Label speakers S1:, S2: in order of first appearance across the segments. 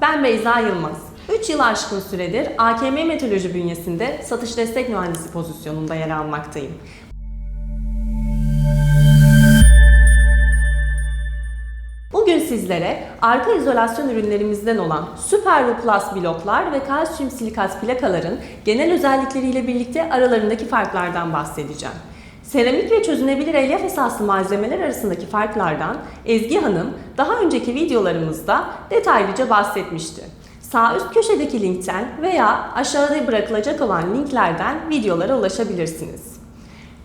S1: Ben Beyza Yılmaz. 3 yıl aşkın süredir AKM Meteoroloji bünyesinde satış destek mühendisi pozisyonunda yer almaktayım. Bugün sizlere arka izolasyon ürünlerimizden olan Super Plus bloklar ve kalsiyum silikat plakaların genel özellikleriyle birlikte aralarındaki farklardan bahsedeceğim. Seramik ve çözünebilir elyaf esaslı malzemeler arasındaki farklardan Ezgi Hanım daha önceki videolarımızda detaylıca bahsetmişti. Sağ üst köşedeki linkten veya aşağıda bırakılacak olan linklerden videolara ulaşabilirsiniz.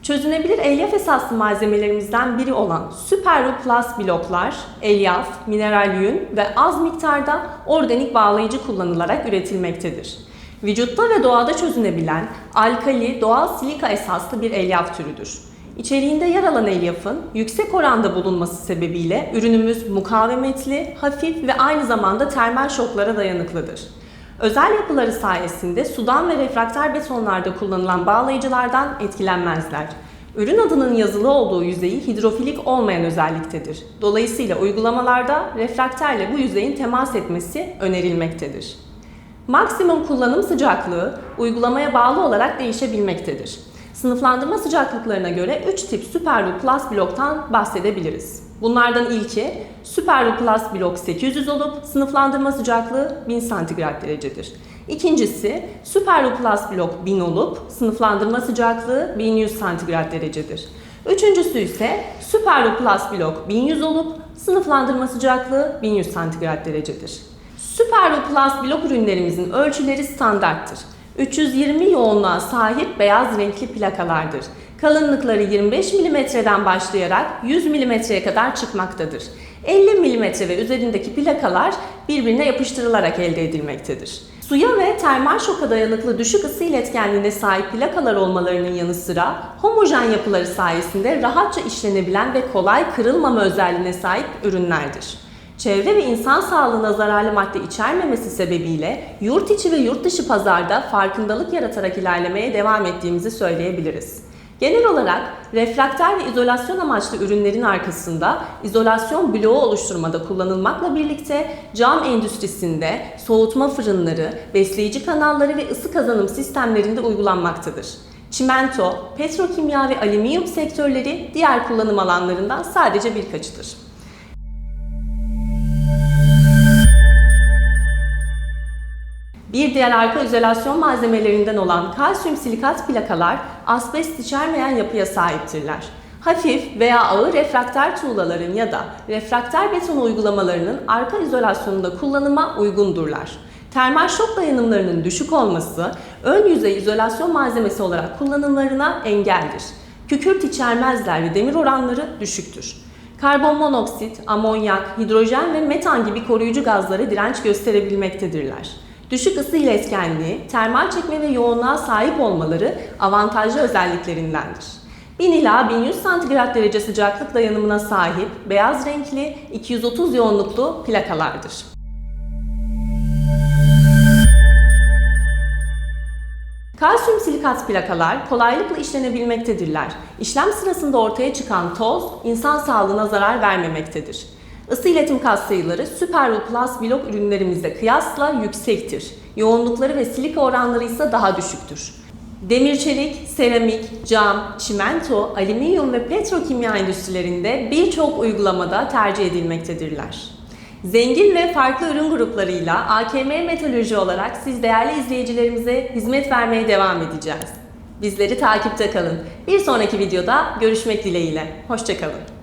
S1: Çözünebilir elyaf esaslı malzemelerimizden biri olan Super Ru Plus bloklar, elyaf, mineral yün ve az miktarda organik bağlayıcı kullanılarak üretilmektedir. Vücutta ve doğada çözünebilen alkali doğal silika esaslı bir elyaf türüdür. İçeriğinde yer alan elyafın yüksek oranda bulunması sebebiyle ürünümüz mukavemetli, hafif ve aynı zamanda termal şoklara dayanıklıdır. Özel yapıları sayesinde sudan ve refraktör betonlarda kullanılan bağlayıcılardan etkilenmezler. Ürün adının yazılı olduğu yüzeyi hidrofilik olmayan özelliktedir. Dolayısıyla uygulamalarda refraktörle bu yüzeyin temas etmesi önerilmektedir. Maksimum kullanım sıcaklığı uygulamaya bağlı olarak değişebilmektedir. Sınıflandırma sıcaklıklarına göre 3 tip Super Ru Plus bloktan bahsedebiliriz. Bunlardan ilki Super Ru Plus blok 800 olup sınıflandırma sıcaklığı 1000 santigrat derecedir. İkincisi Super Ru Plus blok 1000 olup sınıflandırma sıcaklığı 1100 santigrat derecedir. Üçüncüsü ise Super Ru Plus blok 1100 olup sınıflandırma sıcaklığı 1100 santigrat derecedir. Ru Plus blok ürünlerimizin ölçüleri standarttır. 320 yoğunluğa sahip beyaz renkli plakalardır. Kalınlıkları 25 mm'den başlayarak 100 mm'ye kadar çıkmaktadır. 50 mm ve üzerindeki plakalar birbirine yapıştırılarak elde edilmektedir. Suya ve termal şoka dayanıklı düşük ısı iletkenliğine sahip plakalar olmalarının yanı sıra homojen yapıları sayesinde rahatça işlenebilen ve kolay kırılmama özelliğine sahip ürünlerdir. Çevre ve insan sağlığına zararlı madde içermemesi sebebiyle yurt içi ve yurt dışı pazarda farkındalık yaratarak ilerlemeye devam ettiğimizi söyleyebiliriz. Genel olarak refraktör ve izolasyon amaçlı ürünlerin arkasında izolasyon bloğu oluşturmada kullanılmakla birlikte cam endüstrisinde soğutma fırınları, besleyici kanalları ve ısı kazanım sistemlerinde uygulanmaktadır. Çimento, petrokimya ve alüminyum sektörleri diğer kullanım alanlarından sadece birkaçıdır. Bir diğer arka izolasyon malzemelerinden olan kalsiyum silikat plakalar asbest içermeyen yapıya sahiptirler. Hafif veya ağır refraktör tuğlaların ya da refraktör beton uygulamalarının arka izolasyonunda kullanıma uygundurlar. Termal şok dayanımlarının düşük olması ön yüzey izolasyon malzemesi olarak kullanımlarına engeldir. Kükürt içermezler ve demir oranları düşüktür. Karbon monoksit, amonyak, hidrojen ve metan gibi koruyucu gazlara direnç gösterebilmektedirler. Düşük ısı iletkenliği, termal çekme ve yoğunluğa sahip olmaları avantajlı özelliklerindendir. 1000 ila 1100 santigrat derece sıcaklık dayanımına sahip beyaz renkli 230 yoğunluklu plakalardır. Kalsiyum silikat plakalar kolaylıkla işlenebilmektedirler. İşlem sırasında ortaya çıkan toz insan sağlığına zarar vermemektedir. Isı iletim katsayıları Super Ru Plus blok ürünlerimizde kıyasla yüksektir. Yoğunlukları ve silika oranları ise daha düşüktür. Demir çelik, seramik, cam, çimento, alüminyum ve petrokimya endüstrilerinde birçok uygulamada tercih edilmektedirler. Zengin ve farklı ürün gruplarıyla AKM Metalurji olarak siz değerli izleyicilerimize hizmet vermeye devam edeceğiz. Bizleri takipte kalın. Bir sonraki videoda görüşmek dileğiyle. Hoşçakalın.